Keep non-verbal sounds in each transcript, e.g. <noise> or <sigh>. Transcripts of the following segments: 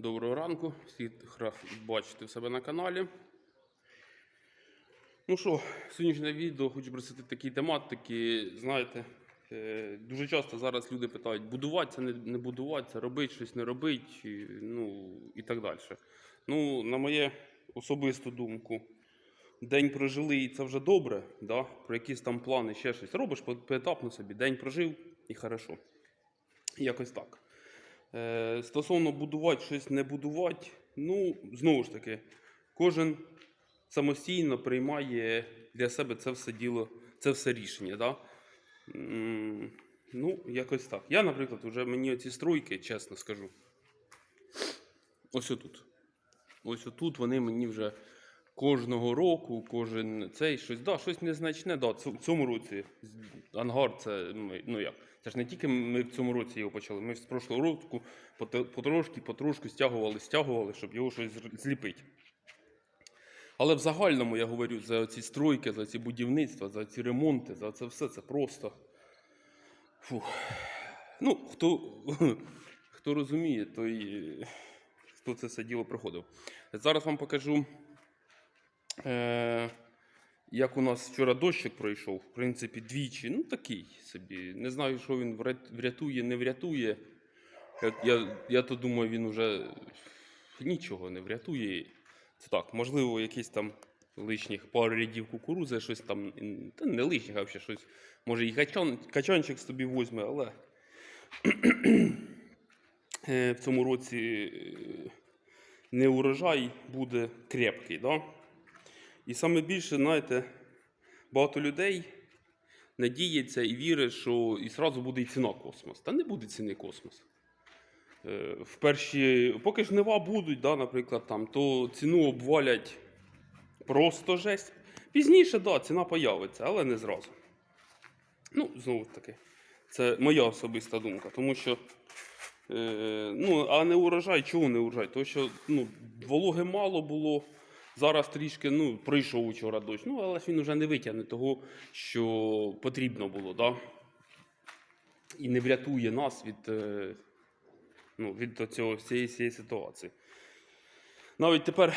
Доброго ранку, всіх рад бачити в себе на каналі. Ну що, сьогоднішнє відео хочу присвятити такій тематики. Знаєте, е, дуже часто зараз люди питають, будувати це, не, не будувати, це робити, щось не робити, ну і так далі. Ну, на моє особисту думку, день прожили і це вже добре, да? про якісь там плани, ще щось. Робиш поетапно собі, день прожив і хорошо. Якось так. Е, стосовно будувати щось не будувати, ну, знову ж таки, кожен самостійно приймає для себе це все діло, це все рішення. Да? Ну, якось так. Я, наприклад, вже мені оці стройки, чесно скажу. Ось отут. Ось отут вони мені вже кожного року, кожен цей щось, да, щось незначне. Да, в цьому році ангар це ми, ну як. Це ж не тільки ми в цьому році його почали. Ми з прошлого року потрошки, потрошку стягували, стягували, щоб його щось зліпити. Але в загальному я говорю за ці стройки, за ці будівництва, за ці ремонти, за це все це просто. Фух. Ну, хто, хто розуміє, той хто це все діло проходив. Зараз вам покажу, е, як у нас вчора дощик пройшов, в принципі, двічі. Ну, такий собі. Не знаю, що він врятує, не врятує. Я, я, я то думаю, він вже нічого не врятує. Це так, можливо, якісь там лишніх пару рядів кукурузи, щось там, та не лишніх, а взагалі щось. Може і качан, качанчик собі возьме, але <clears throat> е, в цьому році е, не урожай буде крепкий. Да? І саме більше, знаєте, багато людей надіється і вірить, що і сразу буде і ціна космос. Та не буде ціни космос. Е, В перші, поки жнива будуть, да, наприклад, там, то ціну обвалять просто жесть. Пізніше, да, ціна появиться, але не зразу. Ну, знову таки, це моя особиста думка, тому що. Е, ну, а не урожай, чого не урожай? Тому що ну, вологи мало було. Зараз трішки ну, прийшов учора дощ, ну, але він вже не витягне того, що потрібно було, да? і не врятує нас від, е, ну, від цього, всієї, всієї ситуації. Навіть тепер,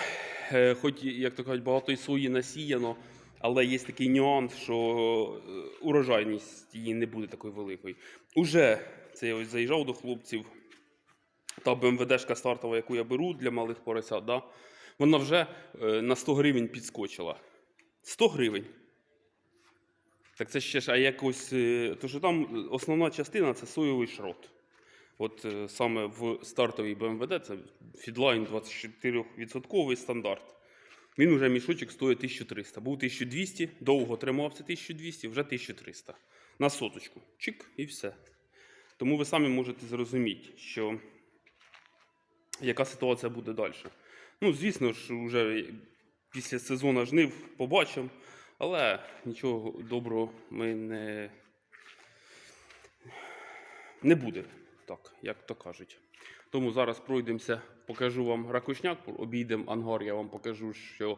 е, хоч, як то кажуть, багато і сої насіяно, але є такий нюанс, що е, урожайність її не буде такою великою. Уже це я ось заїжджав до хлопців. Та БМВДшка стартова, яку я беру для малих поросят, да, вона вже е, на 100 гривень підскочила. 100 гривень. Так це ще ж, а якось. е, То що там основна частина це соєвий шрот. От е, саме в стартовій БМВД це Фідлайн 24% стандарт. Він вже мішочок стоїть 1300. Був 1200, довго тримався 1200, вже 1300. На соточку. Чик і все. Тому ви самі можете зрозуміти, що яка ситуація буде далі. Ну, звісно ж, вже після сезону жнив побачимо, але нічого доброго ми не, не буде, так, як то кажуть. Тому зараз пройдемося, покажу вам ракушняк, обійдемо ангар, я вам покажу, що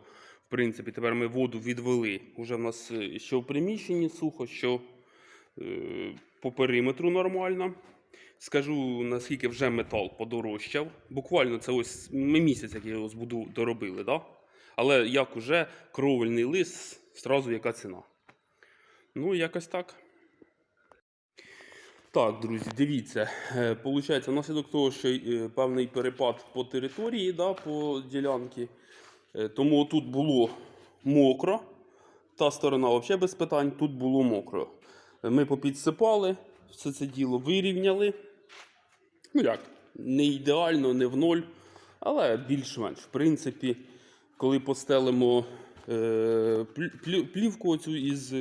в принципі тепер ми воду відвели. Уже в нас е, що в приміщенні сухо, що е, по периметру нормально. Скажу, наскільки вже метал подорожчав. Буквально це ось місяць, як його збуду, доробили, да? але як уже кровельний лист, зразу яка ціна. Ну, якось так. Так, друзі, дивіться. Е, Получається, внаслідок того, що е, певний перепад по території, да, по ділянці. Е, Тому тут було мокро. Та сторона взагалі без питань, тут було мокро. Ми попідсипали, все це діло вирівняли. Ну як, не ідеально, не в ноль, але більш-менш. В принципі, коли постелимо е, плівку оцю із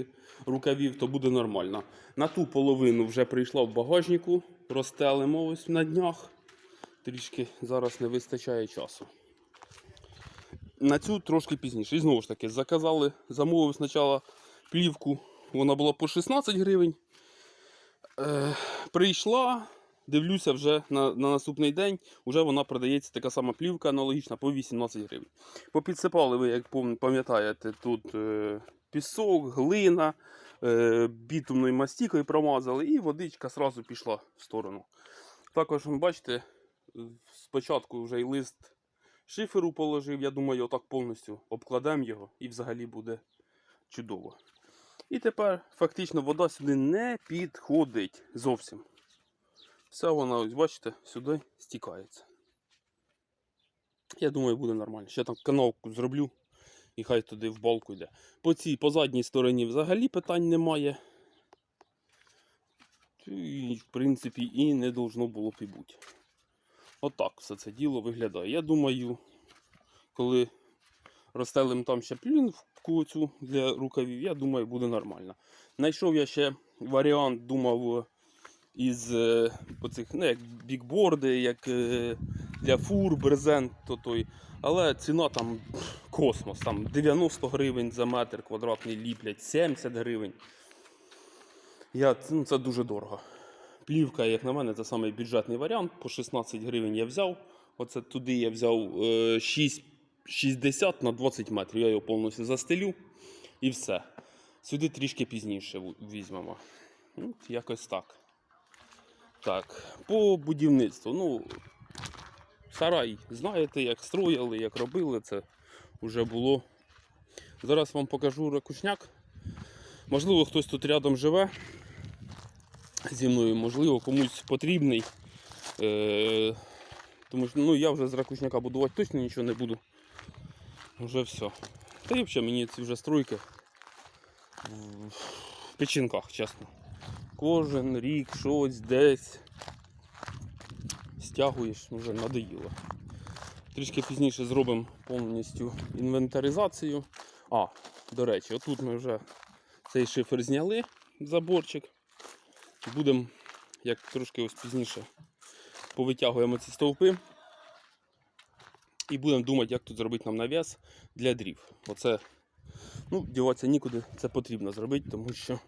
рукавів, то буде нормально. На ту половину вже прийшла в багажнику, розстелимо ось на днях. Трішки зараз не вистачає часу. На цю трошки пізніше. І знову ж таки, заказали, замовив спочатку плівку, вона була по 16 гривень. Е, прийшла, дивлюся вже на, на наступний день, вже вона продається така сама плівка аналогічна по 18 гривень. Попідсипали ви, як пам'ятаєте, тут е, пісок, глина, е, бітумною мастікою промазали, і водичка одразу пішла в сторону. Також, бачите, спочатку вже й лист шиферу положив. Я думаю, отак повністю обкладемо його і взагалі буде чудово. І тепер фактично вода сюди не підходить зовсім. Все вона, ось бачите, сюди стікається. Я думаю, буде нормально. Ще там канавку зроблю і хай туди в балку йде. По цій, по задній стороні взагалі питань немає. І, в принципі, і не должно було б і бути. Отак все це діло виглядає. Я думаю, коли розстелим там ще плінку цю для рукавів, я думаю, буде нормально. Знайшов я ще варіант, думав, із е, оцих, ну, як бікборди, як е, для фур, брезент, то той. Але ціна там космос, там 90 гривень за метр квадратний ліплять, 70 гривень. Я, ну, це дуже дорого. Плівка, як на мене, це самий бюджетний варіант. По 16 гривень я взяв. Оце туди я взяв е, 6, 60 на 20 метрів. Я його повністю застелю і все. Сюди трішки пізніше візьмемо. Ну, якось так. Так, по будівництву. Ну, сарай, знаєте, як строїли, як робили, це вже було. Зараз вам покажу ракушняк. Можливо, хтось тут рядом живе зі мною, можливо, комусь потрібний. Е, тому що ну, я вже з ракушняка будувати точно нічого не буду. Вже все. Та й взагалі мені ці вже стройки в в печінках, чесно. Кожен рік щось десь стягуєш, вже надоїло. Трішки пізніше зробимо повністю інвентаризацію. А, до речі, отут ми вже цей шифер зняли, заборчик. Будемо, як трошки ось пізніше, повитягуємо ці стовпи. І будемо думати, як тут зробити нам навіс для дрів. Оце, ну, діватися нікуди, це потрібно зробити, тому що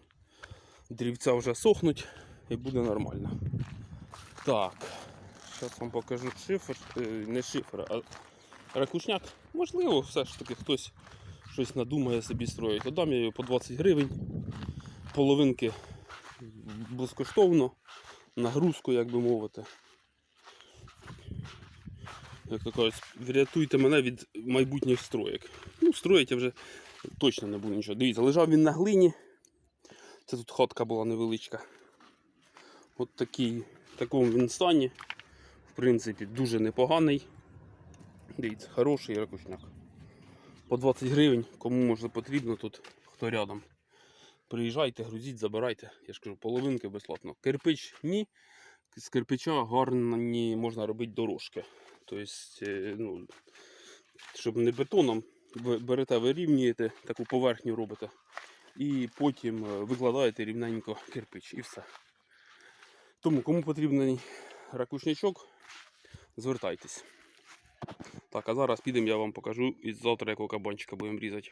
дрівця вже сохнуть і буде нормально. Так, зараз вам покажу шифер, е, не шифер, а ракушняк. Можливо, все ж таки хтось щось надумає собі строїти. Дам я його по 20 гривень, половинки безкоштовно, нагрузку, як би мовити. Як то кажуть, врятуйте мене від майбутніх строєк. Ну, строїть я вже точно не буду нічого. Дивіться, лежав він на глині. Це тут ходка була невеличка. От такий, в такому він стані. В принципі, дуже непоганий. Дивіться, хороший ракушняк. По 20 гривень, кому може потрібно тут, хто рядом. Приїжджайте, грузіть, забирайте. Я ж кажу, половинки безплатно. Кирпич ні. З кирпича гарні можна робити дорожки. Тобто, ну, щоб не бетоном, берете, вирівнюєте, таку поверхню робите. І потім е, викладаєте рівненько кирпич і все. Тому, кому потрібний ракушнячок, звертайтесь. Так, а зараз підемо, я вам покажу і завтра якого кабанчика будемо різати.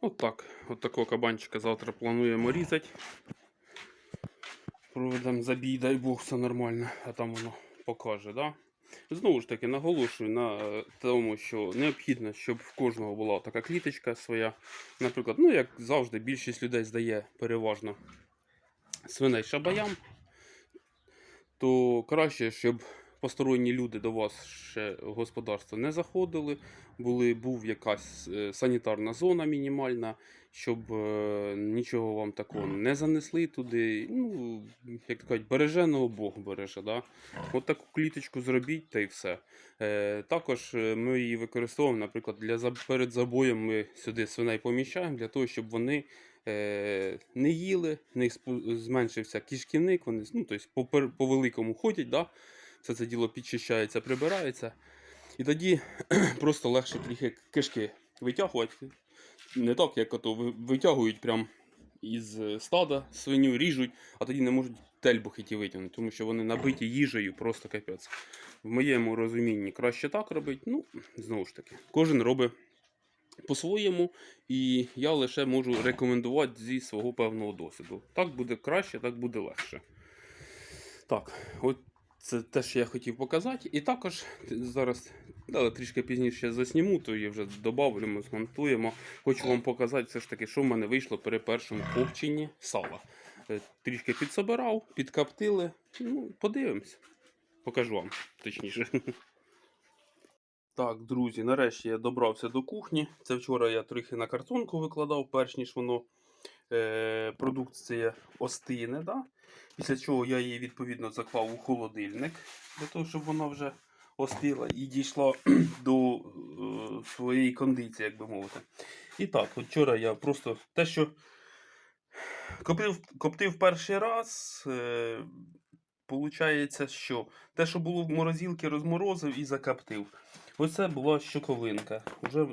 От так. От такого кабанчика завтра плануємо різати. Проведемо забій, дай Бог, все нормально, а там воно покаже. Да? Знову ж таки, наголошую на е, тому, що необхідно, щоб в кожного була така кліточка своя. Наприклад, ну як завжди, більшість людей здає переважно свиней шабаям, то краще, щоб посторонні люди до вас ще в господарство не заходили, були, був якась е, санітарна зона мінімальна, щоб е, нічого вам такого не занесли туди. Ну, як то кажуть, береженого Бог береже. Да? От таку кліточку зробіть та й все. Е, також е, ми її використовуємо, наприклад, для перед забоєм ми сюди свиней поміщаємо для того, щоб вони не їли, в них зменшився кишківник, вони ну, тобто, по, по великому ходять, да? Все це діло підчищається, прибирається. І тоді <clears throat> просто легше трохи кишки витягувати. Не так, як ото витягують прям із стада свиню, ріжуть, а тоді не можуть тельбухи витягнути, тому що вони набиті їжею, просто капець. В моєму розумінні краще так робити. Ну, знову ж таки, кожен робить по-своєму, і я лише можу рекомендувати зі свого певного досвіду. Так буде краще, так буде легше. Так, от це те, що я хотів показати. І також зараз але трішки пізніше засніму, то я вже додамо, змонтуємо. Хочу вам показати все ж таки, що в мене вийшло при першому копченні сала. Е, Трішки підсобирав, підкоптили. Ну, подивимось. Покажу вам, точніше. Так, друзі, нарешті я добрався до кухні. Це вчора я трохи на картонку викладав, перш ніж воно е, продукція остине. Да? Після чого я її відповідно заклав у холодильник, для того, щоб вона вже остила і дійшла <clears throat> до е, своєї кондиції, як би мовити. І так, вчора я просто те, що коптив, коптив перший раз. Е, Получається, що те, що було в морозилці, розморозив і закоптив. Оце була щоковинка. Уже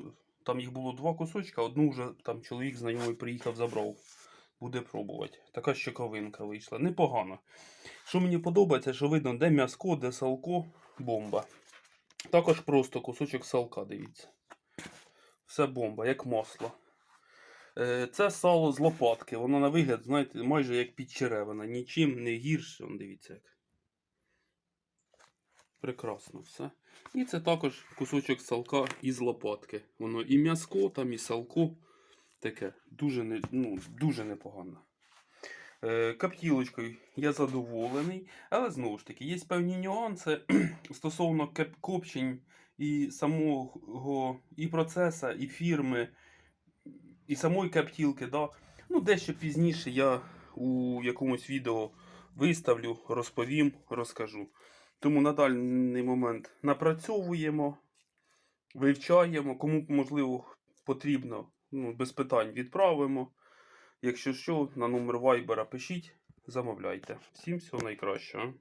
там їх було два кусочка, одну вже там чоловік знайомий приїхав, забрав. Буде пробувати. Така щоковинка вийшла. Непогано. Що мені подобається, що видно, де м'яско, де салко, бомба. Також просто кусочок салка, дивіться. Все бомба, як масло. Е, Це сало з лопатки. Воно на вигляд, знаєте, майже як підчеревина. Нічим не гірше. Вон, дивіться як. Прекрасно все. І це також кусочок салка із лопатки. Воно і м'яско, там, і салко. Таке дуже, не, ну, дуже непогано. Е, Каптілочкою я задоволений, але знову ж таки, є певні нюанси <clears throat> стосовно копчень і самого і процеса, і фірми, і самої каптілки. Да? Ну, дещо пізніше я у якомусь відео виставлю, розповім, розкажу. Тому на даний момент напрацьовуємо, вивчаємо, кому можливо потрібно, ну, без питань відправимо. Якщо що, на номер вайбера пишіть, замовляйте. Всім всього найкращого.